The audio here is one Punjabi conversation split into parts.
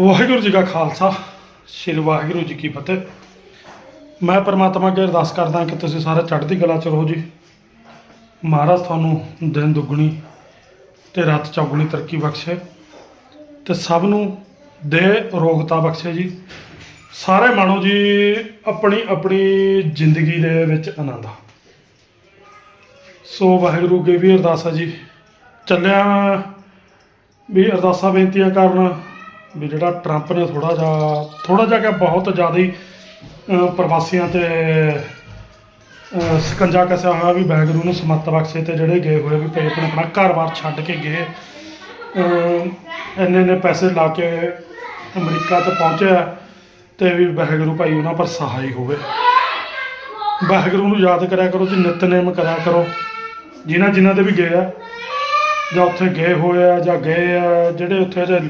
ਵਾਹਿਗੁਰੂ ਜੀ ਕਾ ਖਾਲਸਾ, ਸ੍ਰੀ ਵਾਹਿਗੁਰੂ ਜੀ ਕੀ ਫਤਿਹ। ਮੈਂ ਪਰਮਾਤਮਾ ਅੱਗੇ ਅਰਦਾਸ ਕਰਦਾ ਕਿ ਤੁਸੀਂ ਸਾਰੇ ਚੜ੍ਹਦੀ ਕਲਾ ਚ ਰਹੋ ਜੀ। ਮਹਾਰਾਜ ਤੁਹਾਨੂੰ ਦਿਨ ਦੁੱਗਣੀ ਤੇ ਰਾਤ ਚੌਗਣੀ ਤਰੱਕੀ ਬਖਸ਼ੇ ਤੇ ਸਭ ਨੂੰ ਦੇ ਰੋਗਤਾ ਬਖਸ਼ੇ ਜੀ। ਸਾਰੇ ਮਾਣੋ ਜੀ, ਆਪਣੀ ਆਪਣੀ ਜ਼ਿੰਦਗੀ ਦੇ ਵਿੱਚ ਆਨੰਦ ਸੋ ਵਾਹਿਗੁਰੂ ਅੱਗੇ ਵੀ ਅਰਦਾਸ ਹੈ ਜੀ। ਚੱਲਿਆ ਵੀ ਅਰਦਾਸਾਂ ਬੇਨਤੀਆਂ ਕਰਨ ਵੀ ਜਿਹੜਾ ਟਰੰਪ ਨੇ ਥੋੜਾ ਜਿਹਾ ਥੋੜਾ ਜਿਹਾ ਕਿ ਬਹੁਤ ਜ਼ਿਆਦਾ ਹੀ ਪ੍ਰਵਾਸੀਆਂ ਤੇ ਸਕੰਜਾ ਕਸਿਆ ਹੋਇਆ ਵੀ ਵਾਹਿਗੁਰੂ ਨੂੰ ਸਮੱਤ ਬਖਸ਼ੇ ਤੇ ਜਿਹੜੇ ਗਏ ਹੋਏ ਵੀ ਪਏ ਆਪਣੇ ਆਪਣਾ ਘਰ-ਬਾਰ ਛੱਡ ਕੇ ਗਏ। ਇੰਨੇ ਇੰਨੇ ਪੈਸੇ ਲਾ ਕੇ ਅਮਰੀਕਾ 'ਚ ਪਹੁੰਚਿਆ ਤੇ ਵੀ ਵਾਹਿਗੁਰੂ ਭਾਈ ਉਹਨਾਂ ਪਰ ਸਹਾਈ ਹੋਵੇ। ਵਾਹਿਗੁਰੂ ਨੂੰ ਯਾਦ ਕਰਿਆ ਕਰੋ ਜੀ, ਨਿਤਨੇਮ ਕਰਿਆ ਕਰੋ। ਜਿਨ੍ਹਾਂ ਜਿਨ੍ਹਾਂ ਦੇ ਵੀ ਗਏ ਆ, ਜਾਂ ਉੱਥੇ ਗਏ ਹੋਏ ਆ, ਜਾਂ ਗਏ ਆ, ਜਿਹੜੇ ਉੱਥੇ ਦੇ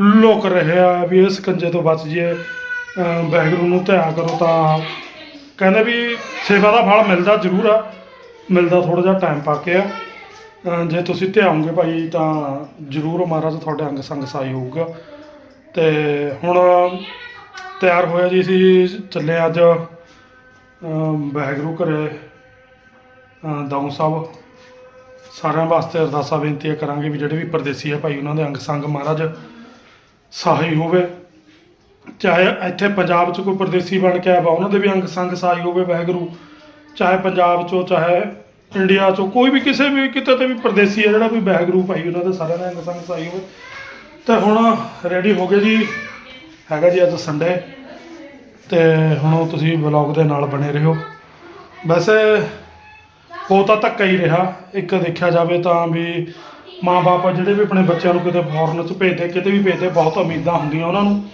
ਲੋਕ ਰਹੇ ਆ ਵੀ ਇਸ ਕੰਜੇ ਤੋਂ ਬਚ ਜੀਏ ਵਾਹਿਗੁਰੂ ਨੂੰ ਧਿਆ ਕਰੋ ਤਾਂ ਕਹਿੰਦੇ ਵੀ ਸੇਵਾ ਦਾ ਫਲ ਮਿਲਦਾ ਜ਼ਰੂਰ ਆ, ਮਿਲਦਾ ਥੋੜਾ ਜਿਹਾ ਟਾਈਮ ਪਾ ਕੇ ਆ। ਜੇ ਤੁਸੀਂ ਧਿਆਉਂਗੇ ਭਾਈ ਤਾਂ ਜ਼ਰੂਰ ਮਹਾਰਾਜ ਤੁਹਾਡੇ ਅੰਗ ਸੰਗ ਸਾਈ ਹੋਊਗਾ। ਤੇ ਹੁਣ ਤਿਆਰ ਹੋਇਆ ਜੀ ਅਸੀਂ, ਚੱਲੇ ਅੱਜ ਵਾਹਿਗੁਰੂ ਘਰੇ, ਅਹ ਸਾਹਿਬ। ਸਾਰਿਆਂ ਵਾਸਤੇ ਅਰਦਾਸਾਂ ਬੇਨਤੀਆਂ ਕਰਾਂਗੇ ਵੀ ਜਿਹੜੇ ਵੀ ਪਰਦੇਸੀ ਆ ਭਾਈ, ਉਹਨਾਂ ਦੇ ਅੰਗ ਸੰਗ ਮਹਾਰਾਜ ਸਹਾਈ ਹੋਵੇ, ਚਾਹੇ ਇੱਥੇ ਪੰਜਾਬ 'ਚ ਕੋਈ ਪ੍ਰਦੇਸੀ ਬਣ ਕੇ ਆਇਆ ਵਾ, ਉਹਨਾਂ ਦੇ ਵੀ ਅੰਗ ਸੰਗ ਸਹਾਈ ਹੋਵੇ ਵਾਹਿਗੁਰੂ, ਚਾਹੇ ਪੰਜਾਬ 'ਚੋਂ, ਚਾਹੇ ਇੰਡੀਆ 'ਚੋਂ, ਕੋਈ ਵੀ ਕਿਸੇ ਵੀ ਕਿਤੇ ਤੇ ਵੀ ਪ੍ਰਦੇਸੀ ਆ ਜਿਹੜਾ ਵੀ ਵਾਹਿਗੁਰੂ ਭਾਈ, ਉਹਨਾਂ ਦੇ ਸਾਰਿਆਂ ਦੇ ਅੰਗ ਸੰਗ ਸਹਾਈ ਹੋਵੇ। ਤੇ ਹੁਣ ਰੈਡੀ ਹੋ ਗਏ ਜੀ, ਹੈਗਾ ਜੀ ਅੱਜ ਸੰਡੇ ਤੇ ਹੁਣ ਤੁਸੀਂ ਵਲੌਗ ਦੇ ਨਾਲ ਬਣੇ ਰਹੋ। ਵੈਸੇ, ਹੋ ਤਾਂ ਧੱਕਾ ਹੀ ਰਿਹਾ, ਇੱਕ ਦੇਖਿਆ ਜਾਵੇ ਤਾਂ ਵੀ ਮਾਂ-ਬਾਪ ਜਿਹੜੇ ਵੀ ਆਪਣੇ ਬੱਚਿਆਂ ਨੂੰ ਕਿਤੇ ਫੋਰਨ 'ਚ ਭੇਜਦੇ ਕਿਤੇ ਵੀ ਭੇਜਦੇ ਬਹੁਤ ਉਮੀਦਾਂ ਹੁੰਦੀਆਂ ਉਹਨਾਂ ਨੂੰ।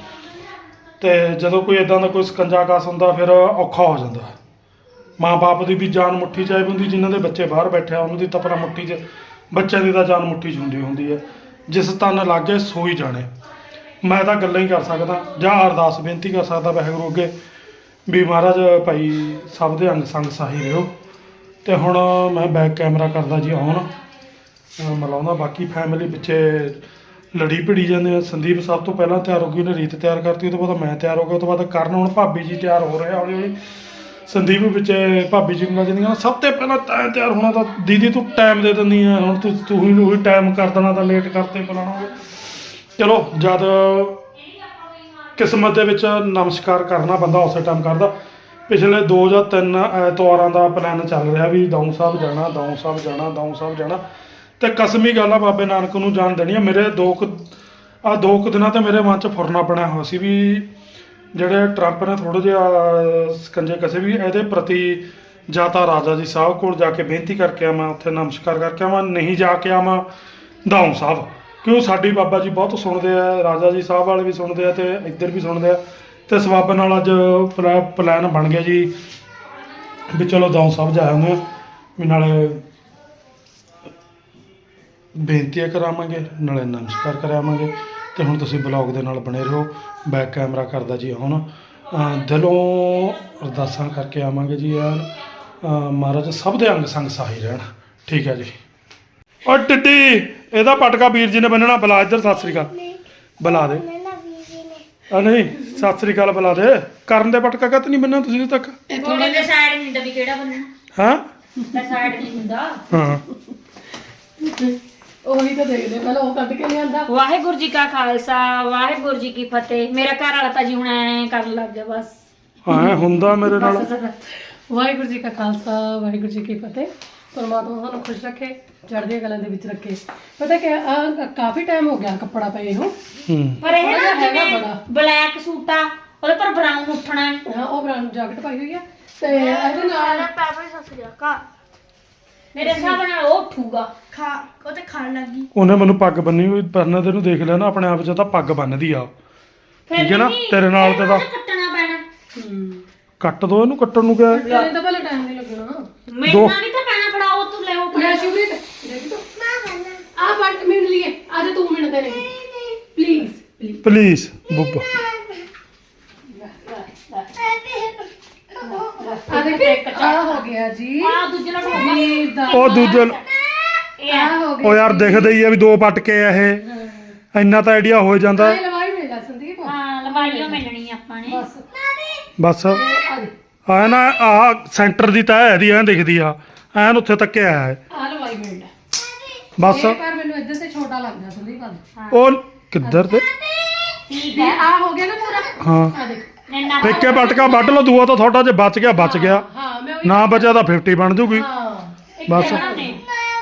ਤੇ ਜਦੋਂ ਕੋਈ ਇਦਾਂ ਦਾ ਕੋਈ ਸਕੰਜਾ ਕਾਸ ਹੁੰਦਾ, ਫਿਰ ਔਖਾ ਹੋ ਜਾਂਦਾ। ਮਾਂ-ਬਾਪ ਦੀ ਵੀ ਜਾਨ ਮੁੱਠੀ 'ਚ ਆਈ ਹੁੰਦੀ, ਜਿਨ੍ਹਾਂ ਦੇ ਬੱਚੇ ਬਾਹਰ ਬੈਠੇ ਆ, ਉਹਨਾਂ ਦੀ ਤਾਂ ਆਪਣਾ ਮੁੱਠੀ 'ਚ, ਬੱਚਿਆਂ ਦੀ ਤਾਂ ਜਾਨ ਮੁੱਠੀ 'ਚ ਹੁੰਦੀ ਹੁੰਦੀ ਹੈ। ਜਿਸ ਤਨ ਲੱਗੇ ਸੋਈ ਜਾਣੇ। ਮੈਂ ਤਾਂ ਗੱਲਾਂ ਹੀ ਕਰ ਸਕਦਾ, ਜਾਂ ਅਰਦਾਸ ਬੇਨਤੀ ਕਰ ਸਕਦਾ ਵਾਹਿਗੁਰੂ ਅੱਗੇ, ਵੀ ਮਹਾਰਾਜ ਭਾਈ ਸਭ ਦੇ ਅੰਗ ਸੰਗ ਸਾਹੀ ਰਹੋ। ਤੇ ਹੁਣ ਮੈਂ ਬੈਕ ਕੈਮਰਾ ਕਰਦਾ ਜੀ ਆਨ ਮਿਲਾਉਂਦਾ, ਬਾਕੀ ਫੈਮਿਲੀ ਪਿੱਛੇ ਲੜੀ ਭਿੜੀ ਜਾਂਦੇ ਆ। ਸੰਦੀਪ ਸਭ ਤੋਂ ਪਹਿਲਾਂ ਤਿਆਰ ਹੋ ਗਈ, ਉਹਨੇ ਰੀਤ ਤਿਆਰ ਕਰਤੀ, ਉਹ ਤੋਂ ਬਾਅਦ ਮੈਂ ਤਿਆਰ ਹੋ ਗਿਆ, ਉਹ ਤੋਂ ਬਾਅਦ ਕਰਨ ਹੁਣ ਭਾਬੀ ਜੀ ਤਿਆਰ ਹੋ ਰਹੇ ਆ ਹੌਲੀ ਹੌਲੀ ਸੰਦੀਪ ਵਿੱਚ ਭਾਬੀ ਜੀ ਨੂੰ ਜਾਂਦੀਆਂ ਸਭ ਤੋਂ ਪਹਿਲਾਂ ਤੈਂ ਤਿਆਰ ਹੋਣਾ ਤਾਂ ਦੀਦੀ ਤੂੰ ਟਾਈਮ ਦੇ ਦਿੰਦੀ ਆ, ਹੁਣ ਤੂੰ ਤੂੰ ਹੀ ਉਹੀ ਟਾਈਮ ਕਰ ਦੇਣਾ ਤਾਂ ਲੇਟ ਕਰਤੇ ਬੁਲਾਉਣਾ ਚਲੋ, ਜਦ ਕਿਸਮਤ ਦੇ ਵਿੱਚ ਨਮਸਕਾਰ ਕਰਨਾ ਬੰਦਾ ਉਸੇ ਟਾਈਮ ਕਰਦਾ। ਪਿਛਲੇ 2 ਜਾਂ 3 ਐਤਵਾਰਾਂ ਦਾ ਪਲਾਨ ਚੱਲ ਰਿਹਾ ਵੀ ਦੌਂ ਸਾਹਿਬ ਜਾਣਾ, ਦੌਂ ਸਾਹਿਬ ਜਾਣਾ, ਦੌਂ ਸਾਹਿਬ ਜਾਣਾ। ਤੇ ਕਸਮੀ ਗੱਲ ਆ ਬਾਬੇ ਨਾਨਕ ਨੂੰ ਜਾਣ ਦੇਣੀ ਆ। ਮੇਰੇ ਦੋ ਕੁ ਆ ਦੋ ਕੁ ਦਿਨਾਂ ਤੇ ਮੇਰੇ ਮਨ 'ਚ ਫੁਰਨਾ ਬਣਿਆ ਹੋਇਆ ਸੀ ਵੀ ਜਿਹੜੇ ਟਰੰਪ ਨੇ ਥੋੜਾ ਜਿਹਾ ਸਕੰਜੇ ਕਸੇ ਵੀ ਇਹਦੇ ਪ੍ਰਤੀ ਜਾਂ ਤਾਂ ਰਾਜਾ ਜੀ ਸਾਹਿਬ ਕੋਲ ਜਾ ਕੇ ਬੇਨਤੀ ਕਰਕੇ ਆਵਾਂ, ਉੱਥੇ ਨਮਸਕਾਰ ਕਰਕੇ ਆਵਾਂ, ਨਹੀਂ ਜਾ ਕੇ ਆਵਾਂ, ਦਾਊਂ ਸਾਹਿਬ। ਕਿਉਂ? ਸਾਡੀ ਬਾਬਾ ਜੀ ਬਹੁਤ ਸੁਣਦੇ ਆ, ਰਾਜਾ ਜੀ ਸਾਹਿਬ ਵਾਲੇ ਵੀ ਸੁਣਦੇ ਆ ਤੇ ਇੱਧਰ ਵੀ ਸੁਣਦੇ ਆ। ਤੇ ਸਬੱਬ ਨਾਲ ਅੱਜ ਪਲਾ- ਪਲਾਨ ਬਣ ਗਿਆ ਜੀ ਵੀ ਚਲੋ ਦਾਊਂ ਸਾਹਿਬ ਜਾ ਵੀ ਨਾਲੇ ਬੇਨਤੀਆਂ ਕਰਾਵਾਂਗੇ ਨਾਲੇ ਨਮਸਕਾਰ ਕਰਾਵਾਂਗੇ ਤੇ ਹੁਣ ਤੁਸੀਂ ਬਲੌਗ ਦੇ ਨਾਲ ਬਣੇ ਰਹੋ ਬੈਕ ਕੈਮਰਾ ਕਰਦਾ ਜੀ ਹੁਣ। ਦਿਲੋਂ ਅਰਦਾਸਾਂ ਕਰਕੇ ਆਵਾਂਗੇ ਜੀ ਯਾਰ। ਮਹਾਰਾਜ ਸਭ ਦੇ ਅੰਗ ਸੰਗ ਸਹਾਈ ਰਹਿਣ। ਠੀਕ ਹੈ ਜੀ। ਓ ਟਿੱਡੀ ਇਹਦਾ ਪਟਕਾ ਵੀਰ ਜੀ ਨੇ ਬੰਨਣਾ ਬੁਲਾ ਇੱਧਰ ਸਤਿ ਸ੍ਰੀ ਅਕਾਲ। ਬੁਲਾ ਦੇ। ਆ ਨਹੀਂ ਸਤਿ ਸ੍ਰੀ ਅਕਾਲ ਬੁਲਾ ਦੇ। ਕਰਨ ਦੇ ਪਟਕਾ ਕਤ ਨਹੀਂ ਬੰਨਣਾ ਤੁਸੀਂ ਤੱਕ? ਥੋੜਾ ਜਿਹਾ ਸਾਈਡ ਨਹੀਂ ਹੁੰਦਾ ਵੀ ਕਿਹੜਾ ਬੰਨਣਾ? ਹਾਂ? ਸਾਈਡ ਨਹੀਂ ਹੁੰਦਾ ਹਾਂ। ਉਹੀ ਤਾਂ ਦੇਖਦੇ ਪਹਿਲਾਂ ਉਹ ਕੱਢ ਕੇ ਲਿਆਂਦਾ। ਵਾਹਿਗੁਰੂ ਜੀ ਕਾ ਖਾਲਸਾ ਵਾਹਿਗੁਰੂ ਜੀ ਕੀ ਫਤਿਹ। ਮੇਰਾ ਘਰ ਵਾਲਾ ਤਾਂ ਜੀ ਹੁਣ ਐ ਕਰਨ ਲੱਗ ਗਿਆ ਬਸ। ਹਾਂ ਹੁੰਦਾ ਮੇਰੇ ਨਾਲ? ਵਾਹਿਗੁਰੂ ਜੀ ਕਾ ਖਾਲਸਾ ਵਾਹਿਗੁਰੂ ਜੀ ਕੀ ਫਤਿਹ। ਪਰਮਾਤਮਾ ਸਾਨੂੰ ਖੁਸ਼ ਰੱਖੇ ਚੜ੍ਹਦੀਆਂ ਕਲਾਂ ਦੇ ਵਿੱਚ ਰੱਖੇ। ਪਤਾ ਕਿ ਆ ਕਾਫੀ ਟਾਈਮ ਹੋ ਗਿਆ ਕੱਪੜਾ ਪਏ ਨੂੰ। ਹੂੰ। ਪਰ ਇਹ ਨਾ ਹੈਗਾ ਜਿਵੇਂ ਬੜਾ। ਬਲੈਕ ਸੂਟ ਆ ਉਹਦੇ ਪਰ ਬਰਾਊਨ ਉੱਠਣਾ ਹੈ। ਹਾਂ ਉਹ ਬ੍ਰਾਂਡ ਜੈਕਟ ਪਾਈ ਹੋਈ ਆ। ਤੇ ਇਹਦੇ ਨਾਲ ਮੇਰੇ ਹਿਸਾਬ ਨਾਲ ਉਹ ਉੱਠੂਗਾ। ਖਾ ਉਹ ਤੇ ਖਾਣ ਲੱਗੀ ਉਹਨੇ ਮੈਨੂੰ ਪੱਗ ਬੰਨੀ ਹੋਈ ਪਰਨਾ ਤੈਨੂੰ ਦੇਖ ਲਿਆ ਨਾ ਆਪਣੇ ਆਪ 'ਚ ਤਾਂ ਪੱਗ ਬੰਨਦੀ ਆ ਉਹ। ਫਿਰ ਠੀਕ ਹੈ ਨਾ? ਨਹੀਂ, ਤੇਰੇ ਨਾਲ ਇਹਨੂੰ ਤਾਂ- ਤਾਂ ਕੱਟਣਾ ਪੈਣਾ। ਹੂੰ ਕੱਟ ਦੋ ਇਹਨੂੰ ਕੱਟਣ ਨੂੰ ਕਿਹਾ ਇਹਨੇ ਤਾਂ ਪਹਿਲਾਂ ਟਾਈਮ ਨਹੀਂ ਲੱਗਣਾ ਮੇਰੇ ਨਾਲ ਵੀ ਤਾਂ ਪੈਣਾ ਫੜਾਓ ਤੂੰ ਲੈ ਉਹ ਮੈਂ ਸ਼ੁਭਰੀਤ ਦੇਖੀ ਤੂੰ ਆ ਬਟ ਮਿੰਟ ਲਈਏ ਅੱਜ ਤੂੰ ਮਿੰਟ ਦੇ ਨਹੀਂ ਪਲੀਜ਼ ਪਲੀਜ਼ ਪਲੀਜ਼ ਬੁੱਬਾ। ਆ ਦੇਖ ਆ ਹੋ ਗਿਆ ਜੀ। ਆ ਦੂਜੇ ਨਾਲ ਢੋਕਾ ਵੀਰ ਦਾ ਉਹ ਦੂਜੇ ਨੂੰ- ਇਹ ਆ। ਹੋ ਗਿਆ ਉਹ ਯਾਰ ਦਿਖਦੇ ਹੀ ਆ ਵੀ ਦੋ ਪਟਕੇ ਆ ਇਹ। ਇੰਨਾ ਤਾਂ ਆਈਡੀਆ ਹੋ ਜਾਂਦਾ। ਇਹ ਲਵਾਈ ਮਿਲ ਜਾ ਸੰਦੀਪ। ਦਵਾਈਓ ਮਿਲਣੀ ਆਪਾਂ ਨੇ। ਬਸ। ਆ ਦੇ ਆ ਨਾ ਆ ਸੈਂਟਰ ਦੀ ਤਾਂ ਇਹਦੀ ਐਂ ਦਿਖਦੀ ਆ। ਐਨ ਉੱਥੇ ਤੱਕ ਆਇਆ ਹੈ ਆ ਲਵਾਈ ਮਿਲਦਾ। ਬਸ। ਇਹ ਪਰ ਮੈਨੂੰ ਇੱਧਰ ਤੇ ਛੋਟਾ ਲੱਗਦਾ ਸੰਦੀਪ ਆ ਉਹ ਕਿੱਧਰ ਤੇ? ਠੀਕ ਹੈ ਆ ਹੋ ਗਿਆ ਨਾ ਪੂਰਾ? ਹਾਂ। ਆ ਦੇਖ ਨੰਨਾ ਫਿੱਕੇ ਪਟਕਾ ਵੱਢ ਲਓ ਦੂਆ ਤਾਂ ਤੁਹਾਡਾ ਜੇ ਬਚ ਗਿਆ ਬਚ ਗਿਆ। ਹਾਂ ਮੈਂ ਉਹੀ ਨਾ ਬਚਿਆ ਤਾਂ 50 ਬਣ ਜੂਗੀ। ਹਾਂ ਬਸ। ਬਣਾਉਣੇ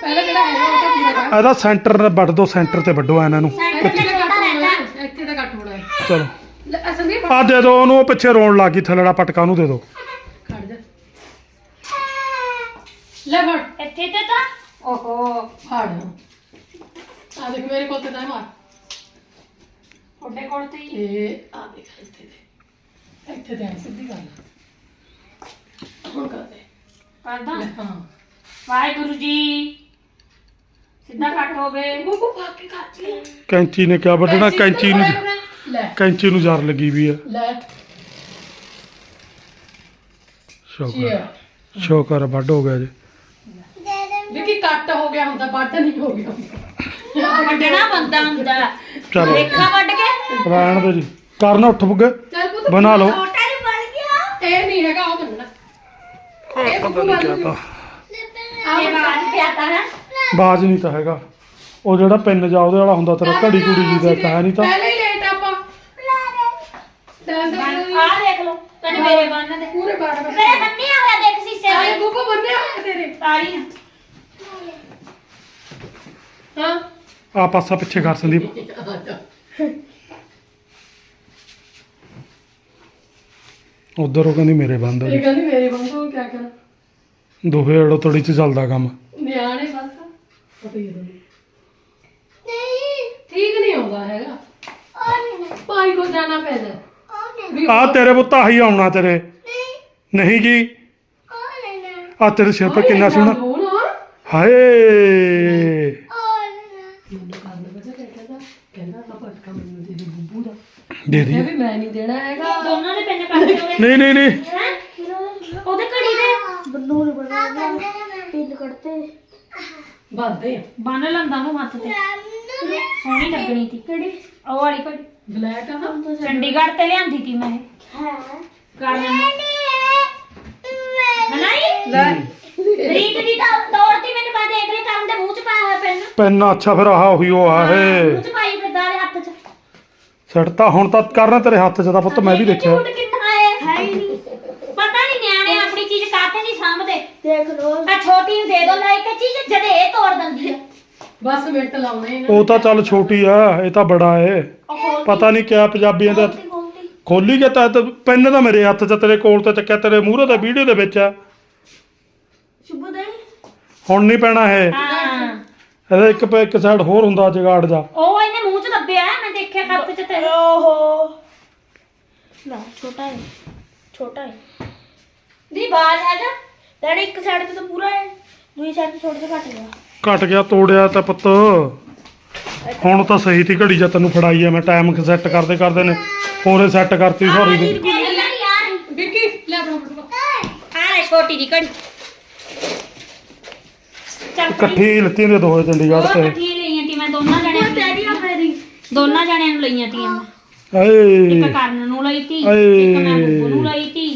ਪਹਿਲਾਂ ਜਿਹੜਾ ਹੈਗਾ ਉਹ ਤਾਂ ਪੂਰਾ ਕਰ ਇਹਦਾ ਸੈਂਟਰ ਵੱਢ ਦੋ ਸੈਂਟਰ ਤੇ ਵੱਢੋ ਇਹਨਾਂ ਨੂੰ। ਤੇ ਇੱਥੇ ਤਾਂ ਘੱਟ ਹੋਣਾ ਹੈ ਚਲੋ। ਲੈ, ਆ ਸੰਦੀਪ। ਆ ਦੇ ਦੋ ਉਹਨੂੰ ਉਹ ਪਿੱਛੇ ਰੋਣ ਲੱਗ ਗਈ ਥੱਲੜਾ ਪਟਕਾ ਉਹਨੂੰ ਦੇ ਦੋ। ਖੜ ਜਾ। ਲੈ ਫੜ। ਇੱਥੇ ਤੇ ਤਾਂ। ਓਹੋ ਫੜ। ਆ ਦੇਖ ਮੇਰੇ ਕੋਲ ਤੇ ਤਾਂ ਮਾਰ। ਤੁਹਾਡੇ ਕੋਲ ਤੇ ਹੀ। ਇਹ ਆ ਦੇਖ ਇੱਥੇ ਦੇ। ਇੱਥੇ ਦੇ ਸਿੱਧੀ ਗੱਲ ਹੁਣ ਕਰ ਦੇ ਕਰਦਾ? ਲੈ, ਹਾਂ। ਵਾਹਿਗੁਰੂ ਜੀ। ਸਿੱਧਾ ਕੱਟ ਹੋਵੇ ਬੂਬੂ ਪਾ ਕੇ ਖਾ ਲਈ ਕੈਂਚੀ ਨੇ ਕਿਆ ਵੱਢਣਾ? ਕੈਂਚੀ ਨੂੰ ਲੈ। ਕੈਂਚੀ ਨੂੰ ਜ਼ਰ ਲੱਗੀ ਵੀ ਆ। ਲੈ। ਸ਼ੁਕਰ। ਚੀਆ ਸ਼ੁਕਰ ਆ, ਵੱਢ ਹੋ ਗਿਆ ਜੀ। ਦੇਖੀ ਕੱਟ ਹੋ ਗਿਆ ਹੁੰਦਾ ਵੱਟ ਨਹੀਂ ਹੋ ਗਿਆ। ਵੱਡਣਾ ਬੰਦਾ ਹੁੰਦਾ। ਚਲੋ। ਦੇਖਾ ਵੱਡ ਕੇ। ਰਹਿਣ ਦੋ ਜੀ। ਕਰਨ ਉੱਠ ਪੁੱਗੇ। ਚੱਲ ਪੁੱਤ ਬਣਾ ਲਓ। ਛੋਟਾ ਜਿਹਾ ਬਣ ਗਿਆ। ਇਹ ਨਹੀਂ ਹੈਗਾ ਉਹ ਬੰਨਣਾ ਇਹ ਨਹੀਂ ਕਿਆ ਤਾਂ ਇਹ ਬਾਜ ਪਿਆਤਾ ਹੈ ਬਾਜ ਨਹੀਂ ਤਾਂ ਹੈਗਾ। ਉਹ ਜਿਹੜਾ ਪਿੰਨ ਜਾ ਉਹਦੇ ਵਾਲਾ ਹੁੰਦਾ ਤੇਰਾ ਘੜੀ ਕੁੜੀ ਜੀ ਦਾ ਇੱਕ ਹੈ ਨਹੀਂ ਤਾਂ। ਪਹਿਲੇ ਹੀ ਲੇਟ ਆਪਾਂ। ਡਾਂਸ ਆ ਦੇਖ ਲਓ ਤੈਨੂੰ ਮੇਰੇ ਬੰਨ ਦੇ। ਪੂਰੇ ਬਾੜ ਮੇਰੇ ਬੰਨਿਆ ਹੋਇਆ ਦੇਖ ਸੀਸੇ ਆਏ ਵਿੱਚ ਬੂਬੂ ਬੰਨਿਆ ਹੋਇਆ ਤੇਰੇ। ਤਾਰੀ ਨਾ ਹਾਂ। ਆ ਪਾਸਾ ਪਿੱਛੇ ਕਰ ਸੰਦੀਪ। ਉਧਰ ਉਹ ਕਹਿੰਦੀ ਮੇਰੇ ਬੰਦ ਇਹ ਕਹਿੰਦੀ ਮੇਰੇ ਵਾਂਗੂ ਕਿਆ ਕਰਾਂ? ਦੋਹੇ ਅੜੋ ਤੜੀ ਚ ਚੱਲਦਾ ਕੰਮ। ਨਿਆਣੇ ਬਸ। ਪਤਾ ਹੀ ਹੈ ਨਹੀਂ। ਠੀਕ ਨਹੀਂ ਆਉਂਦਾ ਹੈਗਾ। ਭਾਈ ਕੋ ਜਾਣਾ ਪੈਣਾ ਵੀ ਆ ਤੇਰੇ ਪੁੱਤ ਆਹੀ ਆਉਣਾ ਤੇਰੇ। ਨਹੀਂ। ਜੀ ਆ ਤੇਰੇ ਸਿਰ 'ਤੇ ਕਿੰਨਾ ਸੋਹਣਾ। ਹਾਏ ਮੈਨੂੰ ਕਰਨ ਪਤਾ ਕਿਆ ਕਹਿੰਦਾ ਕਹਿੰਦਾ ਆ ਪਟਕਾ ਮੈਨੂੰ ਦੇ ਦੇ ਬੁੱਬੂ ਦਾ। ਦੇ ਇਹ ਦੀ ਵੀ ਮੈਂ ਨਹੀਂ ਦੇਣਾ ਹੈਗਾ। ਦੋਨਾਂ ਦੇ ਪੈਨ ਕੱਟ ਹੋਵੇ ਨਹੀਂ ਨਹੀਂ ਨਹੀਂ। ਹੈ? ਉਹਦੇ ਘੜੀ ਦੇ। ਬੰਦੂਰ ਬਣਾ ਪਿੰਡ ਕੱਢਤੇ। ਬੰਦੇ ਆ। ਬੰਨ ਲੰਦਾ ਨੂੰ ਮੱਥ ਤੇ। ਸੋਹਣੀ ਲੱਗਣੀ ਸੀ ਕਿਹੜੀ? ਉਹ ਵਾਲੀ ਘੜੀ ਬਲੈਕ ਆ ਨਾ। ਚੰਡੀਗੜ੍ਹ ਤੇ ਲਿਆਂਦੀ ਤੀ ਮੈਂ। ਹੈ। ਕਰਨ ਨਹੀਂ। ਲੈ ਰੀਤ ਦੀ ਤਾਂ ਦੌੜਦੀ ਮੈਨੂੰ ਮੈਂ ਦੇਖ ਲਈ ਕਰਨ ਦੇ ਮੂੰਹ ਚ ਪਾਇਆ ਹੋਇਆ ਪੈਨ। ਪੈਨ ਅੱਛਾ ਫਿਰ ਆਹ ਉਹੀ ਉਹ ਆ ਮੂੰਹ ਹੈ ਚ ਪਾਈ ਫਿਰਦਾ ਦੇ ਹੱਥ ਚ। ਸੜਤਾ ਹੁਣ ਤਾਂ ਕਰਨਾ ਤੇਰੇ ਹੱਥ 'ਚ ਤਾਂ ਪੁੱਤ ਮੈਂ ਵੀ ਦੇਖਿਆ। ਝੂਠ ਹੈ ਹੈ ਹੀ ਨਹੀਂ। ਪਤਾ ਨਹੀਂ ਨਿਆਣੇ ਆਪਣੀ ਚੀਜ਼ ਕਾਤੇ ਨਹੀਂ ਸਾਂਭਦੇ। ਦੇਖ ਲੋ ਆ ਛੋਟੀ ਨੂੰ ਦੇ ਦੋ ਲਾਇਕ ਚੀਜ਼ ਜਦੇ ਇਹ ਤੋੜ ਦਿੰਦੀ ਆ। ਬਸ ਮਿੰਟ ਲਾਉਣੇ ਇਹਨਾਂ ਉਹ ਤਾਂ ਚੱਲ ਛੋਟੀ ਆ ਇਹ ਤਾਂ ਬੜਾ ਏ। ਪਤਾ ਨਹੀਂ ਕਿਆ ਪੰਜਾਬੀਆਂ ਦੇ ਹੱਥ ਖੋਲੀ ਗਿਆ ਤਾਂ ਪੈਨ ਤਾਂ ਮੇਰੇ ਹੱਥ 'ਚ ਤੇਰੇ ਕੋਲ ਤੇ ਚੱਕਿਆ ਤੇਰੇ ਮੂਹਰੇ ਤੇ ਵੀਡੀਓ ਦੇ ਵਿੱਚ ਆ। ਦੇ ਹੁਣ ਨਹੀਂ ਪੈਣਾ ਇਹ। ਹਾਂ। ਇਹਦਾ ਇੱਕ ਪੈ- ਇੱਕ ਸਾਈਡ ਹੋਰ ਹੁੰਦਾ ਜਗਾੜ ਜਾ। ਉਹ ਇਹਨੇ ਮੂੰਹ ਚ ਦੱਬਿਆ ਮੈਂ ਦੇਖਿਆ ਕੱਪ ਚ ਤੇਰੇ ਓਹੋ। ਨਾ ਛੋਟਾ ਹੈ ਛੋਟਾ ਹੈ। ਦੀ ਬਾਜ ਆ ਜਾ। ਡੈਡੀ ਇੱਕ ਸਾਈਡ ਤੇ ਤਾਂ ਪੂਰਾ ਹੈ ਦੂਜੀ ਸਾਈਡ ਤੇ ਥੋੜਾ ਜਿਹਾ ਘਟ ਗਿਆ। ਘਟ ਗਿਆ ਤੋੜਿਆ ਤਾਂ ਪੁੱਤ। ਹੁਣ ਤਾਂ ਸਹੀ ਤੀ ਘੜੀ ਜਾਂ ਤੈਨੂੰ ਫੜਾਈ ਆ ਮੈਂ ਟਾਈਮ ਸੈੱਟ ਕਰਦੇ ਕਰਦੇ ਨੇ। ਹੋਰੇ ਸੈੱਟ ਕਰਤੀ ਸੌਰੀ ਦੀ। ਯਾਰ। ਵਿੱਕੀ ਲੈ ਆਪਣਾ ਬਟੂਆ ਆ ਲੈ ਛੋਟੀ ਦੀ ਘੜੀ। ਇਕੱਠੀ ਹੀ ਲੱਤੀ ਹੁੰਦੀ ਦੋਹੇ ਚੰਡੀਗੜ੍ਹ ਤੇ। ਇਕੱਠੀ ਲਈਆਂ ਤੀ ਮੈਂ ਦੋਨਾਂ ਜਣਿਆਂ ਨੂੰ ਡੈਡੀ ਆ ਮੇਰੀ ਦੋਨਾਂ ਜਣਿਆਂ ਨੂੰ ਲਈਆਂ ਤੀਆਂ ਮੈਂ। ਏ ਇੱਕ ਕਰਨ ਨੂੰ ਲਈ ਤੀ ਏ। ਇੱਕ ਮੈਂ ਬੁੱਬੂ ਨੂੰ ਲਈ ਤੀ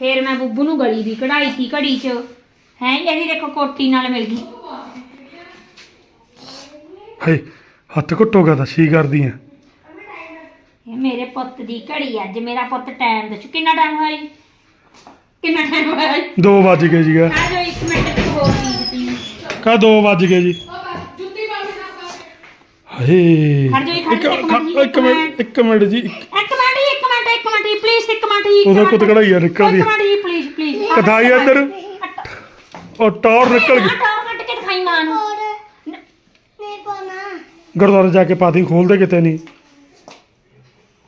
ਫਿਰ ਮੈਂ ਬੁੱਬੂ ਨੂੰ ਗਲੀ ਦੀ ਕਢਾਈ ਤੀ ਘੜੀ 'ਚ। ਹੈ ਇਹਦੀ ਦੇਖੋ ਕੋਟੀ ਨਾਲ ਮਿਲ ਗਈ। ਹੇ ਹੱਥ ਘੁੱਟੋ ਗਿਆ ਤਾਂ ਛੀ ਕਰਦੀ ਆ। ਇਹ ਮੇਰੇ ਪੁੱਤ ਦੀ ਘੜੀ ਅੱਜ ਮੇਰਾ ਪੁੱਤ ਟਾਈਮ ਦੱਸੋ ਕਿੰਨਾ ਟਾਈਮ ਹੋਇਆ ਜੀ? ਕਿੰਨਾ ਟਾਈਮ ਹੋਇਆ ਜੀ? 2 ਵੱਜ ਗਏ ਜੀਗਾ ਆ ਜੋ ਇੱਕ ਮਿੰਟ ਤੱਕ ਹੋਰ ਤੀ ਕਾ 2 ਵੱਜ ਗਏ ਜੀ। ਜੁੱਤੀ ਪਾ ਕੇ ਸਾਫ਼ ਕਰ ਹਾਏ। ਖੜ ਜਾਓ ਜੀ, ਖੜ ਇੱਕ ਮਿੰਟ ਜੀ, ਇੱਕ ਮਿੰਟ ਇੱਕ ਮਿੰਟ ਜੀ। ਇੱਕ ਮਿੰਟ ਜੀ, ਇੱਕ ਮਿੰਟ ਇੱਕ ਮਿੰਟ ਪਲੀਜ਼ ਇੱਕ ਮਿੰਟ ਜੀ ਇੱਕ ਉਹਦਾ ਮਿੰਟ। ਕੁੱਤ ਕਢਾਈ ਆ ਨਿਕਲਦੀ ਇੱਕ ਮਿੰਟ ਜੀ ਪਲੀਜ਼ ਪਲੀਜ਼ ਕਥਾਈ ਇੱਧਰ ਉਹ ਟੌਰ ਨਿਕਲ ਗਈ। ਟੌਰ ਕੱਟ ਕੇ ਦਿਖਾਈ ਮਾਂ ਨੂੰ। ਨਹੀਂ ਪਾਣਾ ਗੁਰਦੁਆਰੇ ਜਾ ਕੇ ਪਾਦੀ ਖੋਲਦੇ ਕਿਤੇ ਨਹੀਂ।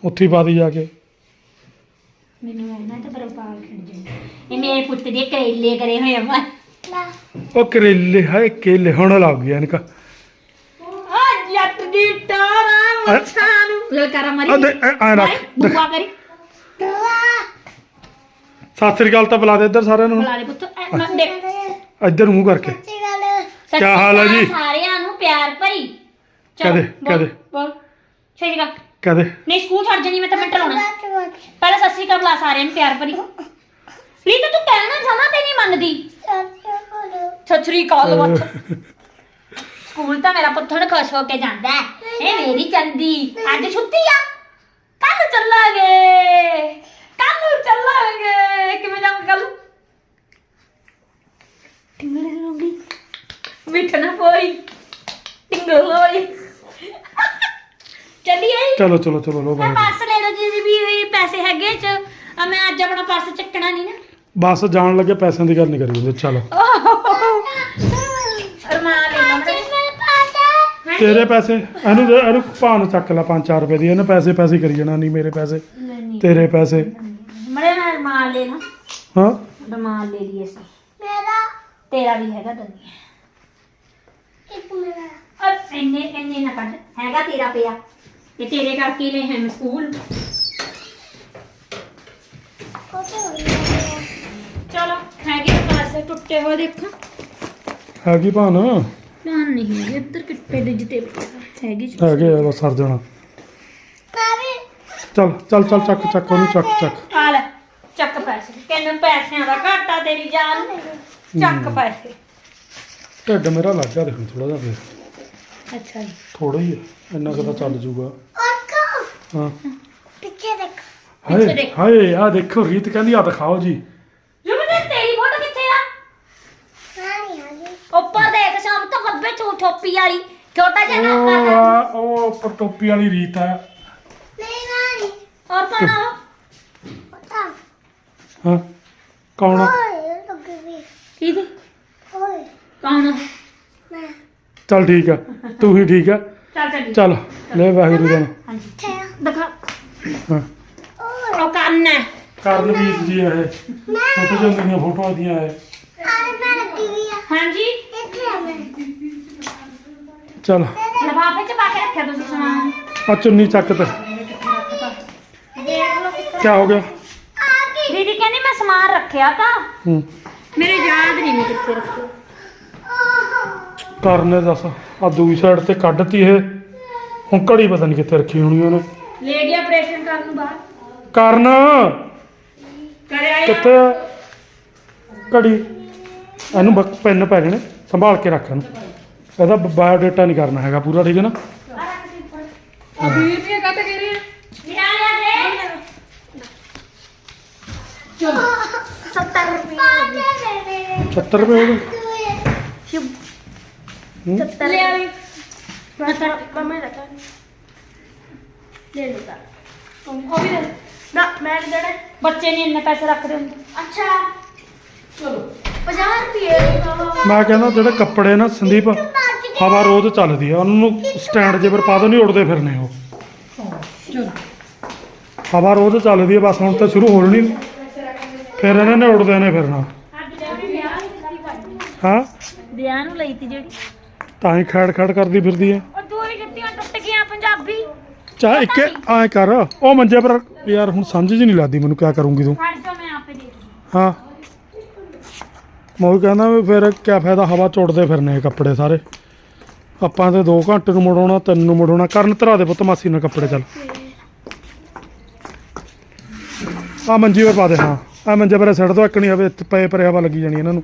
ਉੱਥੇ ਹੀ ਪਾਦੀ ਜਾ ਕੇ। ਮੈਨੂੰ ਕਹਿੰਦਾ ਤਾਂ ਬਰਬਾਦ ਖੜ ਜਾਏ ਇਹ ਮੇਰੇ ਪੁੱਤ ਦੇ ਕਰੇਲੇ ਕਰੇ ਹੋਏ ਆ। ਵਾ ਲਾ ਉਹ ਕਰੇਲੇ ਹਾਏ ਕੇਲੇ ਹੁਣ ਲੱਗ ਗਿਆ ਇਨਕਾ ਆ ਜੱਟ ਦੀ ਟਾਰਾ ਮੱਛਾਂ ਨੂੰ। ਲਲਕਾਰਾ ਮਾਰੀ ਆ ਦੇ ਰੱਖ। ਬੁਆ ਕਰੀ। ਸਤਿ ਸ੍ਰੀ ਅਕਾਲ ਤਾਂ ਬੁਲਾ ਦੇ ਇੱਧਰ ਸਾਰਿਆਂ ਨੂੰ। ਬੁਲਾ ਦੇ ਪੁੱਤ ਐ ਨਾ ਦੇਖ। ਇੱਧਰ ਮੂੰਹ ਕਰਕੇ। ਸੱਚੀ ਗੱਲ ਸਤਿ ਕਿਆ ਹਾਲ ਹੈ ਸ਼੍ਰੀ ਜੀ? ਅਕਾਲ ਸਾਰਿਆਂ ਨੂੰ ਪਿਆਰ ਭਰੀ। ਚਲੋ, ਕਹਦੇ, ਬੋਲ, ਕਹਦੇ। ਬੋਲ। ਛੇੜੀ ਗਾ ਕਹਦੇ ਨਹੀਂ ਸਕੂਲ ਛੱਡ ਜਾਣੀ ਮੈਂ ਤਾਂ ਮਿੰਟ ਲਾਉਣਾ ਪਹਿਲਾਂ ਸਤਿ ਸ੍ਰੀ ਅਕਾਲ ਬੁਲਾ ਸਾਰਿਆਂ ਨੂੰ ਪਿਆਰ ਭਰੀ। ਰੀਤ ਤੂੰ ਕਹਿਣਾ ਜਮਾ ਤੇ ਨਹੀਂ ਮੰਨਦੀ। ਸਤਿ ਸ੍ਰੀ ਅਕਾਲ ਬੱਚ ਸਕੂਲ ਤਾਂ ਮੇਰਾ ਪੁੱਤਰ ਖੁਸ਼ ਹੋ ਕੇ ਜਾਂਦਾ ਹੈ। ਇਹ ਮੇਰੀ ਚੰਦੀ। ਅੱਜ ਛੁੱਟੀ ਆ। ਕੱਲ ਚੱਲਾਂਗੇ। ਕੱਲ ਚੱਲਾਂਗੇ। ਕਿਵੇਂ ਜਾਵਾਂਗੇ ਕੱਲ ਟਿੰਗਲ ਰੋਂਗੀ ਮਿੱਠਣਾ ਪੋਈ ਟਿੰਗਲ ਹੋਈ ਚੱਲੀਏ। ਚਲੋ ਚਲੋ ਚਲੋ ਲੋ ਮੈਂ ਪਰਸ ਲੈ ਲਓ ਜੀ ਵੀ ਪੈਸੇ ਹੈਗੇ ਚ। ਆ ਮੈਂ ਅੱਜ ਆਪਣਾ ਪਰਸ ਚੱਕਣਾ ਨਹੀਂ ਨਾ। ਬਸ ਜਾਣ ਲੱਗੇ ਪੈਸਿਆਂ ਦੀ ਗੱਲ ਨਹੀਂ ਕਰੀ ਜਾਂਦੇ ਚਲੋ। ਅਰਮਾਨ ਲੈ ਲਓ ਮੈਂ ਤੇਰੇ ਪੈਸੇ ਇਹਨੂੰ ਦੇ- ਇਹਨੂੰ ਭਾਣ ਚੱਕ ਲੈ 5-4 ਰੁਪਏ ਦੀ ਇਹਨੇ ਪੈਸੇ ਪੈਸੇ ਕਰੀ ਜਾਣਾ ਨਹੀਂ ਮੇਰੇ ਪੈਸੇ ਨਹੀਂ। ਤੇਰੇ ਪੈਸੇ। ਮੜੇ ਮੈਂ ਅਰਮਾਨ ਲੈ ਲਾ। ਹਾਂ? ਅਰਮਾਨ ਲੈ ਲਈ ਅਸੀਂ। ਤੇਰਾ ਵੀ ਹੈਗਾ ਦੰਨੀ ਅਰ ਇੰਨੇ ਇੰਨੇ ਨਾ ਕੱਢ ਹੈਗਾ ਤੇਰਾ ਪਿਆ। ਇਹ ਤੇਰੇ ਕਰਕੇ ਲੈ ਹੈ ਸਕੂਲ। ਚਲੋ ਹੈਗੇ ਪੈਸੇ ਟੁੱਟੇ ਹੋਏ ਦੇਖਾਂ। ਹੈਗੀ ਭਾਣ ਨਾ ਨਹੀਂ ਹੈਗੇ ਇੱਧਰ ਕਿੱਟੇ ਡਿਜੀਟੇ ਹੈਗੀ ਜੀ। ਹੈਗੇ ਆ ਬਸ ਸਰ ਜਾਣਾ। ਚੱਲ ਚੱਲ ਚੱਲ ਚੱਕ ਚੱਕ ਉਹਨੂੰ ਚੱਕ ਚੱਕ। ਆ ਲੈ ਚੱਕ ਪੈਸੇ। ਕਿੰਨੇ ਪੈਸਿਆਂ ਦਾ ਘਾਟਾ ਤੇਰੀ ਜਾਨ ਚੱਕ ਪੈਸੇ। ਢਿੱਡ ਮੇਰਾ ਲੱਗ ਗਿਆ ਦੇਖੋ ਥੋੜਾ ਜਿਹਾ ਫੇਰ। ਅੱਛਾ ਜੀ। ਥੋੜਾ ਹੀ ਹੈ ਇੰਨਾ ਕੁ ਤਾਂ ਚੱਲ ਜੂਗਾ ਹਾਂ। ਪਿੱਛੇ ਦੇਖ। ਪਿੱਛੇ ਹਾਏ ਦੇਖ। ਹਾਏ ਆ ਦੇਖੋ ਰੀਤ ਕਹਿੰਦੀ ਆ ਦਿਖਾਓ ਜੀ ਜੁਮਦਰ ਤੇਰੀ ਫੋਟੋ ਕਿੱਥੇ ਆ ਨਾਨੀ ਆਲੀ ਉੱਪਰ ਦੇਖ ਸ਼ਾਮ ਤੋਂ ਖੱਬੇ ਚੋ ਛੋਪੀ ਵਾਲੀ ਛੋਟਾ ਜਿਹਾ ਉਹ ਨਾਕਾ ਆ ਉਹ ਉੱਪਰ ਟੋਪੀ ਵਾਲੀ ਰੀਤ ਹੈ ਨਹੀਂ ਨਾਨੀ ਔਰ ਪਾਣਾ ਪਤਾ ਹਾਂ ਕੌਣ ਆ? ਓਏ ਲੱਗ ਵੀ ਕੀ ਦੀ ਓਏ ਕੌਣ ਮੈਂ ਚੱਲ ਠੀਕ ਆ ਤੂੰ ਹੀ ਠੀਕ ਆ ਚੱਲ ਚੱਲ ਚੱਲ ਲੈ ਵਾਹਿਗੁਰੂ ਦਾ ਨਾਮ। ਹਾਂਜੀ ਛੇ ਦਿਖਾ ਹਾਂ ਓਏ ਉਹ ਕੰਨ ਹੈ ਕਰਨਵੀਰ ਜੀ ਇਹ ਫੋਟੋ ਜਾਂਦੀਆਂ ਫੋਟੋਆਂ ਦੀਆਂ ਇਹ ਆਰੇ ਮੈਂ ਲੱਗੀ ਵੀ ਆ ਹਾਂਜੀ ਇੱਥੇ ਆ ਮੈਂ ਚੱਲ। ਲਫਾਫੇ ਚ ਪਾ ਕੇ ਰੱਖਿਆ ਤੁਸੀਂ ਸਮਾਨ। ਆ ਚੁੰਨੀ ਚੱਕ ਤੇ। ਕੀ ਹੋ ਗਿਆ? ਦੀਦੀ ਕਹਿੰਦੀ ਮੈਂ ਸਮਾਨ ਰੱਖਿਆ ਤਾਂ। ਹੂੰ। ਮੇਰੇ ਯਾਦ ਨਹੀਂ ਮੈਂ ਕਿੱਥੇ ਰੱਖਿਆ ਕਰਨੇ ਦੱਸ। ਆ ਦੂਜੀ ਸਾਈਡ ਤੇ ਕੱਢਤੀ ਇਹ। ਹੁਣ ਘੜੀ ਪਤਾ ਨਹੀਂ ਕਿੱਥੇ ਰੱਖੀ ਹੋਣੀ ਉਹਨੇ। ਲੈ ਗਿਆ ਆਪਰੇਸ਼ਨ ਕਰਨ ਨੂੰ ਬਾਹਰ। ਕਰਨ। ਕਰਿਆ ਕਿੱਥੇ ਆ? ਘੜੀ। ਇਹਨੂੰ ਬਕ ਪੈਨ ਪੈ ਜਾਣੇ। ਸੰਭਾਲ ਕੇ ਰੱਖ ਇਹਨੂੰ। ਇਹਦਾ ਬਾਇਓਡਾਟਾ ਨਹੀਂ ਕਰਨਾ ਹੈਗਾ ਪੂਰਾ ਠੀਕ ਹੈ ਨਾ? ਆ 20 ਰੁਪਏ ਕੱਟ ਕੇ ਰਹੇ ਲਿਆ ਲਿਆ ਦੇ ਚਲੋ। 70 ਰੁਪਏ 70 ਰੁਪਏ ਹੋ ਗਏ। ਹੂੰ? ਲਿਆ ਵੀ ਮੰਮੀ ਦਾ ਲੈ ਲੂਗਾ ਉਹ ਵੀ ਲੈ ਲੈ। ਨਾ ਮੈਂ ਨਹੀਂ ਦੇਣੇ। ਬੱਚੇ ਨਹੀਂ ਇੰਨੇ ਪੈਸੇ ਰੱਖਦੇ ਹੁੰਦੇ। ਅੱਛਾ। ਚਲੋ। 50 ਰੁਪਏ ਮੈਂ ਕਹਿੰਦਾ ਜਿਹੜੇ ਕੱਪੜੇ ਨਾ ਸੰਦੀਪ ਹਵਾ ਰੋਜ਼ ਚੱਲਦੀ ਆ ਉਹਨਾਂ ਨੂੰ ਸਟੈਂਡ ਜੇ ਪਰ ਪਾ ਦੋ ਨਹੀਂ ਉੜਦੇ ਫਿਰਨੇ ਉਹ। ਹਾਂ, ਚਲੋ ਹਵਾ ਰੋਜ਼ ਚੱਲਦੀ ਆ ਬਸ ਹੁਣ ਤਾਂ ਸ਼ੁਰੂ ਹੋ ਜਣੀ ਫਿਰ ਇਹਨਾਂ ਨੇ ਉੜਦੇ ਨੇ ਫਿਰਨਾ ਹਾਂ? ਵਿਆਹ ਨੂੰ ਲਈ ਤੀ ਜਿਹੜੀ। ਤਾਂ ਹੀ ਖੜ ਖੜ ਕਰਦੀ ਫਿਰਦੀ ਹੈ ਉਹ ਦੋ ਹੀ ਜੁੱਤੀਆਂ ਟੁੱਟ ਗਈਆਂ ਪੰਜਾਬੀ। ਚਾਹ ਇੱਕ ਐ ਕਰ ਉਹ ਮੰਜੇ ਪਰ ਯਾਰ ਹੁਣ ਸਮਝ ਜੀ ਨਹੀਂ ਲੱਗਦੀ ਮੈਨੂੰ ਕਿਆ ਕਰੂੰਗੀ ਤੂੰ। ਫੜ ਜਾ ਮੈਂ ਆਪੇ ਦੇ ਦੂੰ ਹਾਂ। ਮੈਂ ਉਹ ਕਹਿੰਦਾ ਵੀ ਫਿਰ ਕਿਆ ਫਾਇਦਾ ਹਵਾ ਚੁੱਟਦੇ ਫਿਰਨੇ ਇਹ ਕੱਪੜੇ ਸਾਰੇ। ਆਪਾਂ ਤੇ 2 ਘੰਟੇ ਨੂੰ ਮੁੜਾਉਣਾ ਤਿੰਨ ਨੂੰ ਮੁੜਾਉਣਾ। ਕਰਨ ਧਰਾ ਦੇ ਪੁੱਤ ਮਾਸੀ ਨਾਲ ਕੱਪੜੇ ਚੱਲ। ਆ ਮੰਜੀ 'ਤੇ ਪਾ ਦੇ ਹਾਂ। ਆ ਮੰਜੇ ਪਰ ਸਿੱਟ ਦੋ ਇੱਕਣੀ ਹਵੇ ਪਏ ਪਰੇ ਹਵਾ ਲੱਗੀ ਜਾਣੀ ਇਹਨਾਂ ਨੂੰ।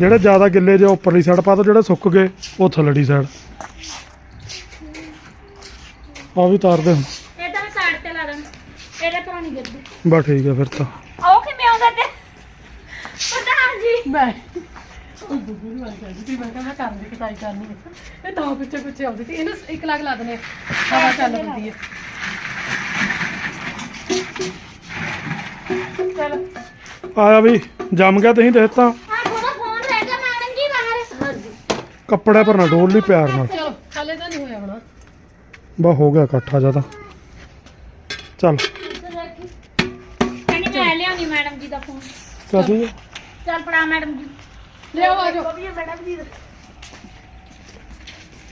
ਜਿਹੜੇ ਜ਼ਿਆਦਾ ਗਿੱਲੇ ਜੇ ਉੱਪਰਲੀ ਸਾਈਡ ਪਾ ਦੋ ਜਿਹੜੇ ਸੁੱਕ ਗਏ ਉਹ ਥੱਲੜੀ ਸਾਈਡ ਆ ਵੀ ਤਾਰ ਦੇ ਹੁਣ। ਇਹ ਤਾਂ ਮੈਂ ਸਾਈਡ ਤੇ ਲਾ ਦੇਣਾ ਇਹਦੇ ਪਰ ਨਹੀਂ ਗਿਰਦੇ। ਬਸ ਠੀਕ ਹੈ ਫਿਰ ਤਾਂ। ਉਹ ਕਿਵੇਂ ਆਉਂਦਾ ਤੇ? ਜੀ। ਮੈਂ। ਉਹ ਬੁੱਬੂ ਨੂੰ ਆਈ ਜਾਂਦੀ ਸੀ ਮੈਂ ਕਿਹਾ ਮੈਂ ਕਰਨ ਦੀ ਕਟਾਈ ਕਰਨੀ ਹੈ। ਇਹ ਤਾਂ ਪਿੱਛੇ ਪਿੱਛੇ ਆਉਂਦੀ ਸੀ। ਇਹਨੂੰ ਇੱਕ ਲੱਗ ਲਾ ਦਨੇ ਹਵਾ ਚੱਲ ਪੈਂਦੀ ਹੈ ਚਲ। ਆਇਆ ਵੀ ਜੰਮ ਗਿਆ ਤੁਸੀਂ ਦੇਤਾ ਹਾਂ ਥੋੜਾ ਫੋਨ ਰਹਿ ਗਿਆ ਮੈਡਮ ਜੀ ਬਾਹਰ। ਹਾਂਜੀ। ਕੱਪੜੇ ਪਰ ਨਾ ਡੋਲ ਲਈ ਪਿਆਰ ਨਾਲ। ਚਲੋ ਹਾਲੇ ਤਾਂ ਨਹੀਂ ਹੋਇਆ ਹੋਣਾ। ਬਾ ਹੋ ਗਿਆ ਇਕੱਠਾ ਜ਼ਿਆਦਾ। ਚੱਲ। ਕਹਿੰਦੀ ਮੈਂ ਲਿਆਉਣੀ ਮੈਡਮ ਜੀ ਦਾ ਫੋਨ ਚੱਲ ਠੀਕ ਹੈ। ਚੱਲ ਪੜਾ ਮੈਡਮ ਜੀ। ਲਿਆਓ ਆ ਜਾਓ। ਮੈਡਮ ਜੀ।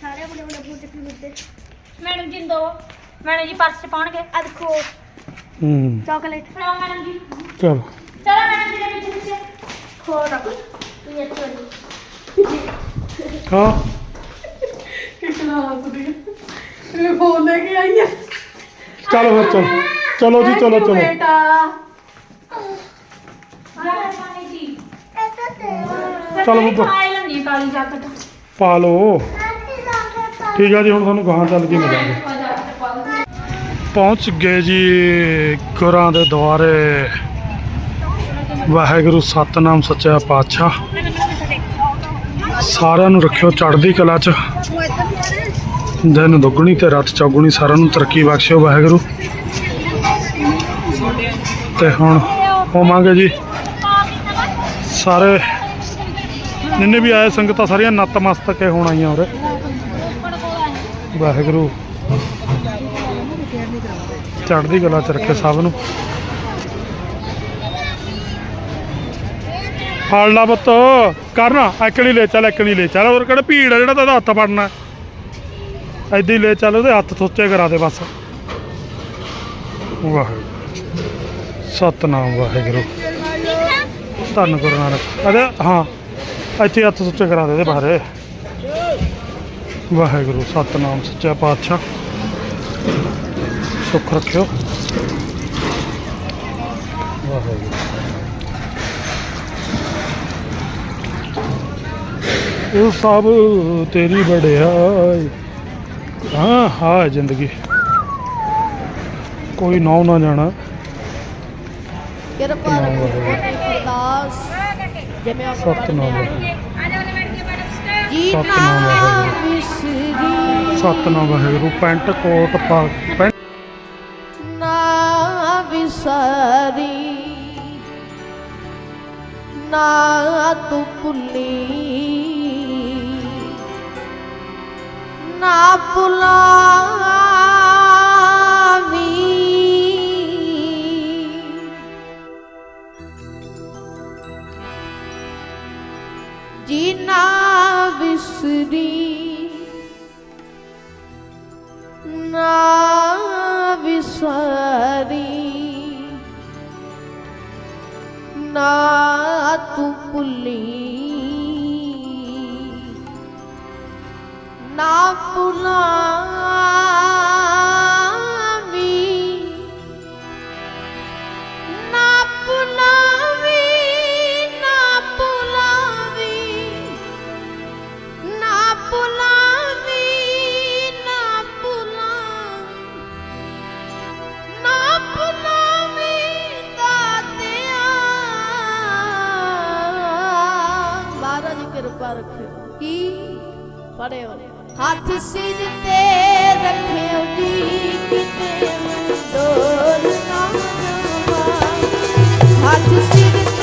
ਸਾਰੇ ਬੜੇ ਬੜੇ ਬੂਟੇ ਖਰੀਦਦੇ ਮੈਡਮ ਜੀ ਨੂੰ ਦੋ। ਮੈਡਮ ਜੀ ਪਰਸ ਚ ਪਾਉਣਗੇ। ਆ ਦੇਖੋ। ਹੂੰ। ਚਾਕਲੇਟ। ਫੜਾਓ ਮੈਡਮ ਜੀ। ਚਲ। ਚਲੋ ਮੈਡਮ ਜੀ ਦੇ ਪਿੱਛੇ ਪਿੱਛੇ ਹੋਰ ਨਾ ਤੂੰ ਇਹ ਚੋਰੀ। ਹਾਂ। ਕਿੰਨਾ ਹੱਸਦੀ ਹੈ। ਇਹ ਫੋਨ ਲੈ ਕੇ ਆਈ ਹੈ। ਚਲੋ ਫਿਰ ਚਲੋ। ਚਲੋ ਜੀ ਚਲੋ ਚਲੋ। ਚਲੋ ਬੱਬਾ। ਪਾਈ ਲੈਣੀ ਕਾਲੀ ਜੈਕਟ। ਪਾ ਲਓ। ਠੀਕ ਆ ਜੀ ਹੁਣ ਤੁਹਾਨੂੰ ਗਾਹਾਂ ਚੱਲ ਕੇ ਮਿਲਾਂਗੇ। ਪਹੁੰਚ ਗਏ ਜੀ ਗੁਰਾਂ ਦੇ ਦੁਆਰੇ। ਵਾਹਿਗੁਰੂ ਸਤਨਾਮ ਸੱਚਾ ਪਾਤਸ਼ਾਹ। ਸਾਰਿਆਂ ਨੂੰ ਰੱਖਿਓ ਚੜ੍ਹਦੀ ਕਲਾ 'ਚ। ਦਿਨ ਦੁੱਗਣੀ ਤੇ ਰਾਤ ਚੌਗੁਣੀ ਸਾਰਿਆਂ ਨੂੰ ਤਰੱਕੀ ਬਖਸ਼ਿਓ ਵਾਹਿਗੁਰੂ। ਤੇ ਹੁਣ ਹੋਵਾਂਗੇ ਜੀ। ਸਾਰੇ ਜਿੰਨੇ ਵੀ ਆਏ ਸੰਗਤਾਂ ਸਾਰੀਆਂ ਨਤਮਸਤਕ ਹੋਣ ਆਈਆਂ ਉਰੇ। ਵਾਹਿਗੁਰੂ। ਚੜ੍ਹਦੀ ਕਲਾ ਚ ਰੱਖੇ ਸਭ ਨੂੰ। ਫੜ ਲਾ ਬੱਤ ਕਰਨਾ ਐਕਣੀ ਲੈ ਚੱਲ ਐਕਣੀ ਲੈ ਚੱਲ। ਹੋਰ ਕਿਹੜਾ ਭੀੜ ਆ ਜਿਹੜਾ ਤਾਂ ਹੱਥ ਫੜਨਾ। ਐਦਾਂ ਹੀ ਲੈ ਚੱਲ, ਉਹਦੇ ਹੱਥ ਥੋਚੇ ਕਰਾ ਦੇ ਬਸ। ਵਾਹਿਗੁਰੂ। ਸਤਨਾਮ ਵਾਹਿਗੁਰੂ। ਧੰਨ ਗੁਰੂ ਨਾਨਕ। ਅਰੇ, ਹਾਂ। ਇੱਥੇ ਹੱਥ ਸੁੱਚੇ ਕਰਾ ਦੇ ਦੇ ਬਾਹਰੇ ਵਾਹਿਗੁਰੂ ਸਤਨਾਮ ਸੱਚਾ ਪਾਤਸ਼ਾਹ। ਸੁੱਖ ਰੱਖਿਓ। ਵਾਹਿਗੁਰੂ। ਉਹ ਸਭ ਤੇਰੀ ਵਡਿਆਈ। ਹਾਂ ਹਾਂ ਜ਼ਿੰਦਗੀ। ਕੋਈ ਨੌ ਨਾ ਜਾਣਾ। ਕਿਰਪਾ ਨਾਮ ਸਤਨਾਮ ਵਾਹਿਗੁਰੂ ਵਾਹਿਗੁਰੂ। ਪੈਂਟ ਕੋਟ ਪਾ ਪੈਂਟ। ਨਾ ਵਿਸਾਰੀ ਨਾ ਤੂੰ ਭੁੱਲੀ ਨਾ ਭੁਲਾਵੀ ਵਿਸਰੀ ਨਾ ਵਿਸਾਰੀ ਨਾ ਤੂੰ ਭੁੱਲੀ। ਨਾ ਭੁਲਾਵੀ ਹੱਥ ਸਿਰ ਤੇ ਰੱਖਿਓ ਜੀ ਕਿਤੇ ਡੋਲ ਨਾ ਜਾਵਾਂ ਹੱਥ ਸਿਰ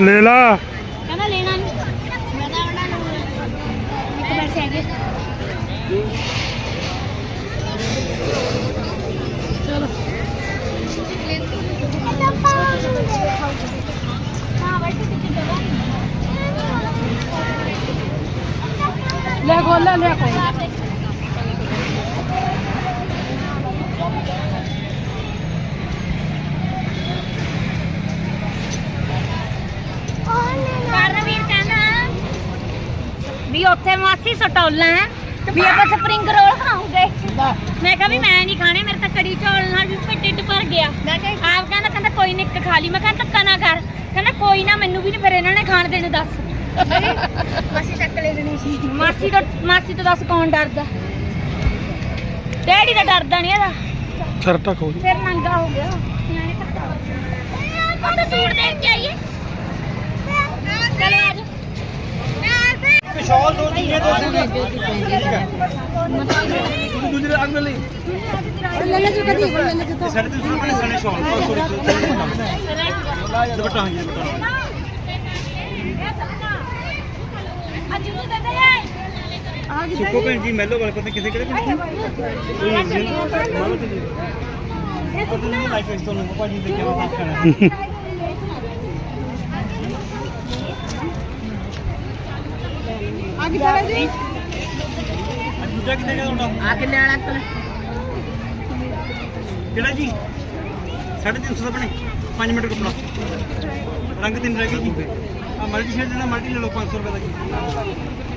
ਲੈ ਲਾ। ਕਹਿੰਦਾ ਲੈਣਾ ਨਹੀਂ ਮੈਂ ਤਾਂ ਉਹਨਾਂ ਨੂੰ ਇੱਕ ਪੈਸੇ ਹੈਗੇ। ਲੈ ਗੋਲਾ ਲੈ ਕੋਈ। ਕਰਨਵੀਰ ਕਹਿੰਦਾ ਵੀ ਉੱਥੇ ਮਾਸੀ ਸਟੋਲਾਂ ਹੈ ਵੀ ਆਪਾਂ ਸਪਰਿੰਗ ਰੋਲ ਖਾਉਂਗੇ ਮੈਂ ਕਿਹਾ ਵੀ ਮੈਂ ਨਹੀਂ ਖਾਣੇ ਮੇਰੇ ਤਾਂ ਕੜੀ ਚੌਲ ਨਾਲ ਵੀ ਢਿੱਡ ਭਰ ਗਿਆ। ਆਪ ਕਹਿੰਦਾ ਕਹਿੰਦਾ ਕੋਈ ਨਹੀਂ ਇੱਕ ਖਾ ਲਈ। ਮੈਂ ਕਹਿੰਦਾ ਧੱਕਾ ਨਾ ਕਰ। ਕਹਿੰਦਾ ਕੋਈ ਨਾ ਮੈਨੂੰ ਵੀ ਨਹੀਂ ਫਿਰ ਇਹਨਾਂ ਨੇ ਖਾਣ ਦੇਣੇ ਦੱਸ। ਮਾਸੀ ਚੱਕ ਲੈ ਦੇਣੀ ਸੀ। ਮਾਸੀ ਤੋਂ ਮਾਸੀ ਤੋਂ ਦੱਸ ਕੌਣ ਡਰਦਾ? ਡੈਡੀ ਦਾ ਡਰਦਾ ਨਹੀਂ ਇਹਦਾ। ਸਿਰ ਢੱਕ ਹੋ ਫਿਰ ਨੰਗਾ ਹੋ ਗਿਆ। ਨਿਆਣੇ ਕੱਟਾ ਉਹ ਤਾਂ ਸੂਟ ਦੇਖ ਕੇ ਆਈਏ ਜਾ ਮਿਲ ਲਈ ਲੈ ਲੈ ਜੋ ਕਦੀ ਲੈ ਲੈ ਜੋ ਸਾਡੇ ਤੇ। ਸੁਣਨੇ ਸਣੇ ਸ਼ੌਲ ਦੁਪੱਟਾ ਹਾਂ ਜੀ ਦੁਪੱਟਾ ਅੱਜ ਨੂੰ ਦੇ ਦੇ ਸੁੱਕੋ ਭੈਣ ਜੀ ਮੈਲੋ ਵਾਲੇ ਪਤਾ ਕਿਸੇ ਕਿਹੜੇ ਇਸ ਤੋਂ? ਗਈ ਸਾਰਾ ਜੀ ਦੂਜਾ ਕਿੱਥੇ ਗਿਆ ਤੁਹਾਡਾ ਆ ਕੇ ਲੈਣਾ ਤੂੰ ਕਿਹੜਾ ਜੀ? 350 ਦਾ ਬਣੇ 5 ਮੀਟਰ ਕੱਪੜਾ ਰੰਗ ਤਿੰਨ ਰਹਿ ਗਏ ਜੀ। ਆ ਮਲਟੀ ਸ਼ੇਡ ਜਿਹੜਾ ਮਲਟੀ ਲੈ ਲਓ 500 ਰੁਪਏ ਦਾ ਜੀ।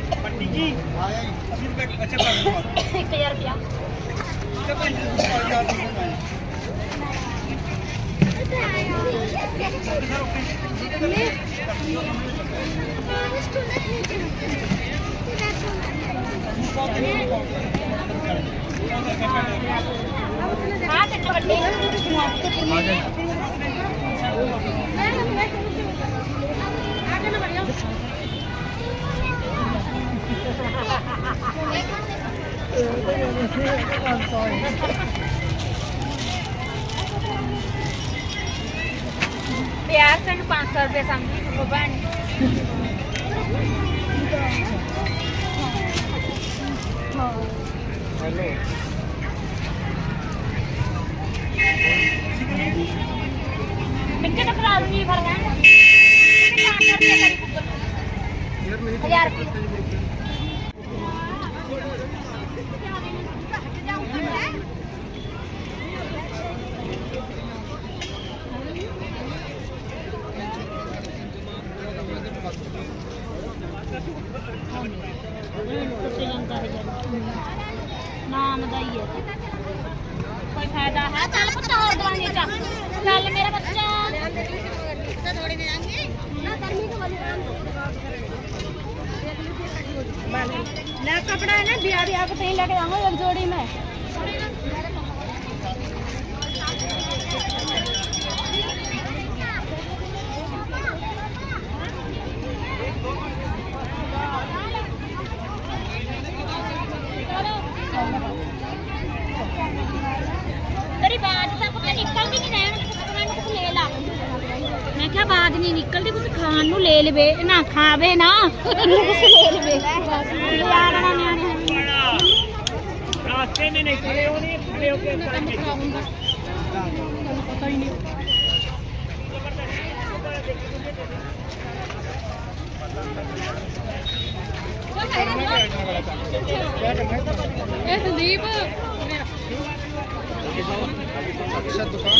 जी। अस्सी रुपये अच्छा एक हज़ार रुपया हाँ। ਭਾਈ ਜੀ ਯਾਰ ਆ ਤੇ ਵੱਡੇ ਪਿਆਰ ਤੈਨੂੰ 500 ਰੁਪਏ ਸਮਝੀ ਖਾਣ ਨੂੰ ਲੈ ਲਵੇ ਨਾ ਖਾਵੇ ਨਾ ਕੁਛ ਲੈ ਲਵੇ ਯਾਰ ਨਾ ਨਿਆਣੇ रास्ते में नहीं खड़े हो नहीं खड़े होके पता ही नहीं संदीप अक्षर दुकान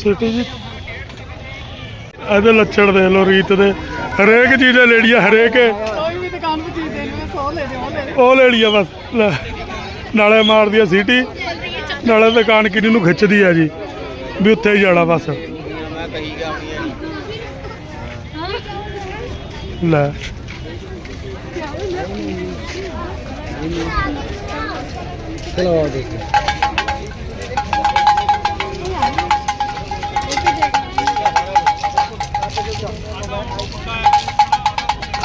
ਸਿਟੀ ਜੀ। ਇਹਦੇ ਲੱਛਣ ਦੇਖ ਲਓ ਰੀਤ ਦੇ। ਹਰੇਕ ਚੀਜ਼ ਲੈ ਲਈ ਆ ਹਰੇਕ ਕੋਈ ਵੀ ਦੁਕਾਨ ਤੇ ਚੀਜ਼ ਦੇਣੀ ਹੈ 100 ਲੈ ਦੇ ਉਹ ਲੈ ਦੇ ਉਹ ਲੈ ਲਈ ਆ ਬਸ ਲੈ। ਨਾਲੇ ਮਾਰਦੀ ਆ ਸੀਟੀ ਨਾਲੇ ਦੁਕਾਨ ਕਿੰਨੀ ਨੂੰ ਖਿੱਚਦੀ ਆ ਜੀ। ਵੀ ਉੱਥੇ ਹੀ ਜਾਣਾ ਬਸ। ਲੈ।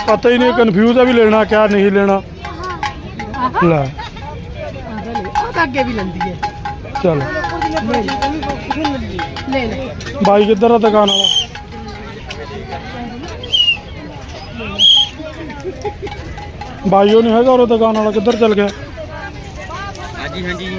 ਪਤਾ ਹੀ ਨਹੀਂ ਕਨਫਿਊਜ਼ ਆ ਵੀ ਲੈਣਾ ਕਿਆ, ਨਹੀਂ ਲੈਣਾ। ਲੈ। ਉਹ ਤਾਂ ਅੱਗੇ ਵੀ ਲੈਂਦੀ ਹੈ ਚਲ। ਲੈ ਲੈ ਬਾਈ ਕਿੱਧਰ ਆ ਦੁਕਾਨ ਵਾਲਾ? ਬਾਈ ਉਹ ਨਹੀਂ ਹੈਗਾ ਉਹ ਦੁਕਾਨ ਵਾਲਾ, ਕਿੱਧਰ ਚਲ ਗਿਆ? ਹਾਂਜੀ ਹਾਂਜੀ।